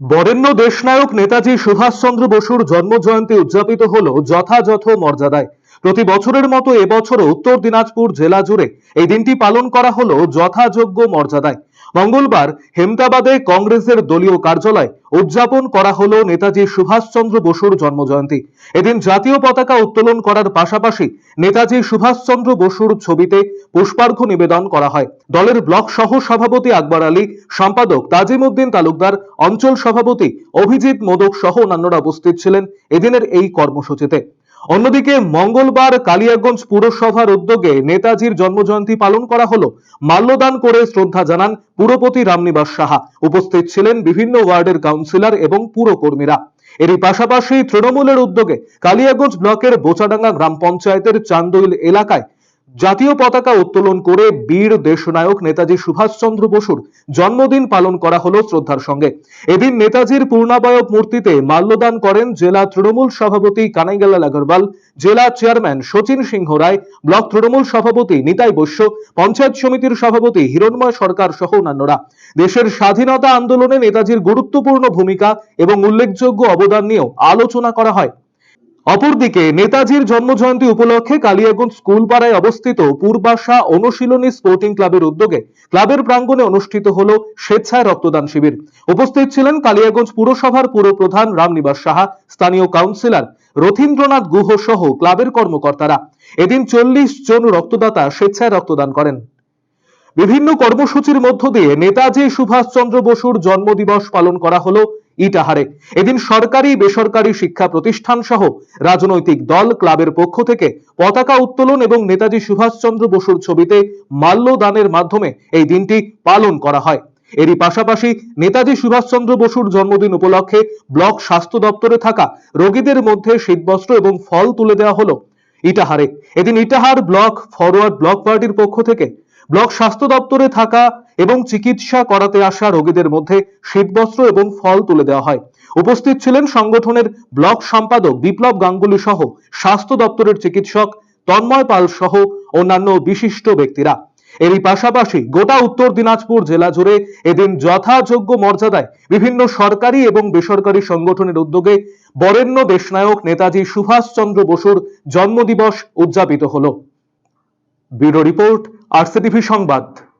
বরেণ্য দেশনায়ক নেতাজি সুভাষচন্দ্র বসুর জন্মজয়ন্তী উদযাপিত হল যথাযথ মর্যাদায়। প্রতি বছরের মতো এবছরও উত্তর দিনাজপুর জেলা জুড়ে এই দিনটি পালন করা হল যথাযোগ্য মর্যাদায়। মঙ্গলবার হেমতাবাদে কংগ্রেসের দলীয় কার্যালয় উদযাপন করা হলো নেতাজি সুভাষচন্দ্র বসুর জন্মজয়ন্তী। এদিন জাতীয় পতাকা উত্তোলন করার পাশাপাশি নেতাজি সুভাষচন্দ্র বসুর ছবিতে পুষ্পার্ঘ্য নিবেদন করা হয়। দলের ব্লক সহ সভাপতি আকবর আলী, সম্পাদক তাজিম উদ্দিন তালুকদার, অঞ্চল সভাপতি অভিজিৎ মোদক সহ অন্যান্যরা উপস্থিত ছিলেন এদিনের এই কর্মসূচিতে। অন্যদিকে মঙ্গলবার কালিয়াগঞ্জ পুরসভার উদ্যোগে নেতাজির জন্মজয়ন্তী পালন করা হলো। মাল্যদান করে শ্রদ্ধা জানান পুরপতি রামনিবাস সাহা। উপস্থিত ছিলেন বিভিন্ন ওয়ার্ডের কাউন্সিলর এবং পুরকর্মীরা। এরই পাশাপাশি তৃণমূলের উদ্যোগে কালিয়াগঞ্জ ব্লকের বোচাডাঙ্গা গ্রাম পঞ্চায়েতের চান্দইল এলাকায় জাতীয় পতাকা উত্তোলন করে বীর দেশনায়ক নেতাজি সুভাষচন্দ্র বসুর জন্মদিন পালন করা হলো শ্রদ্ধার সঙ্গে। এদিন নেতাজির পূর্ণাবয়ব মূর্তিতে মাল্যদান করেন জেলা তৃণমূল সভাপতি কানাইগালাল আগরওয়াল, জেলা চেয়ারম্যান শচীন সিংহ রায়, ব্লক তৃণমূল সভাপতি নিতাই বৈশ্য, পঞ্চায়েত সমিতির সভাপতি হিরণময় সরকার সহ অন্যান্যরা। দেশের স্বাধীনতা আন্দোলনে নেতাজির গুরুত্বপূর্ণ ভূমিকা এবং উল্লেখযোগ্য অবদান নিয়েও আলোচনা করা হয়। অপরদিকে, নেতাজির জন্মজয়ন্তী উপলক্ষে কালিয়াগঞ্জ স্কুলপাড়ায় অবস্থিত পূর্বাশা অনুশীলনী স্পোর্টিং ক্লাবের উদ্যোগে ক্লাবের প্রাঙ্গণে অনুষ্ঠিত হল স্বেচ্ছায় রক্তদান শিবির। উপস্থিত ছিলেন কালিয়াগঞ্জ পুরসভার পুরপ্রধান রামনিবাস সাহা, স্থানীয় কাউন্সিলর রথীন্দ্রনাথ গুহ সহ ক্লাবের কর্মকর্তারা। এদিন চল্লিশ জন রক্তদাতা স্বেচ্ছায় রক্তদান করেন। বিভিন্ন কর্মসূচির মধ্য দিয়ে নেতাজি সুভাষচন্দ্র বসুর জন্মদিবস পালন করা হলো ইটাহারে। এদিন সরকারি, বেসরকারি শিক্ষা প্রতিষ্ঠান সহ রাজনৈতিক দল ক্লাবের পক্ষ থেকে পতাকা উত্তোলন এবং নেতাজি সুভাষচন্দ্র বসুর ছবিতে মাল্যদানের মাধ্যমে এই দিনটি পালন করা হয়। এরই পাশাপাশি নেতাজি সুভাষচন্দ্র বসুর জন্মদিন উপলক্ষে ব্লক স্বাস্থ্য দপ্তরে থাকা রোগীদের মধ্যে শীতবস্ত্র এবং ফল তুলে দেওয়া হলো ইটাহারে। এদিন ইটাহার ব্লক ফরওয়ার্ড ব্লক পার্টির পক্ষ থেকে ব্লক স্বাস্থ্য দপ্তরে থাকা এবং চিকিৎসা করাতে আসা রোগীদের মধ্যে শীতবস্ত্র এবং ফল তুলে দেওয়া হয়। উপস্থিত ছিলেন সংগঠনের ব্লক সম্পাদক বিপ্লব গাঙ্গুলি সহ স্বাস্থ্য দপ্তরের চিকিৎসক তন্ময় পাল সহ অন্যান্য বিশিষ্ট ব্যক্তিরা। এরই পাশাপাশি গোটা উত্তর দিনাজপুর জেলা জুড়ে এদিন যথাযোগ্য মর্যাদায় বিভিন্ন সরকারি এবং বেসরকারি সংগঠনের উদ্যোগে বরেণ্য দেশনায়ক নেতাজি সুভাষচন্দ্র বসুর জন্মদিবস উদযাপিত হলো। ব্যুরো রিপোর্ট আরসিটিভি সংবাদ।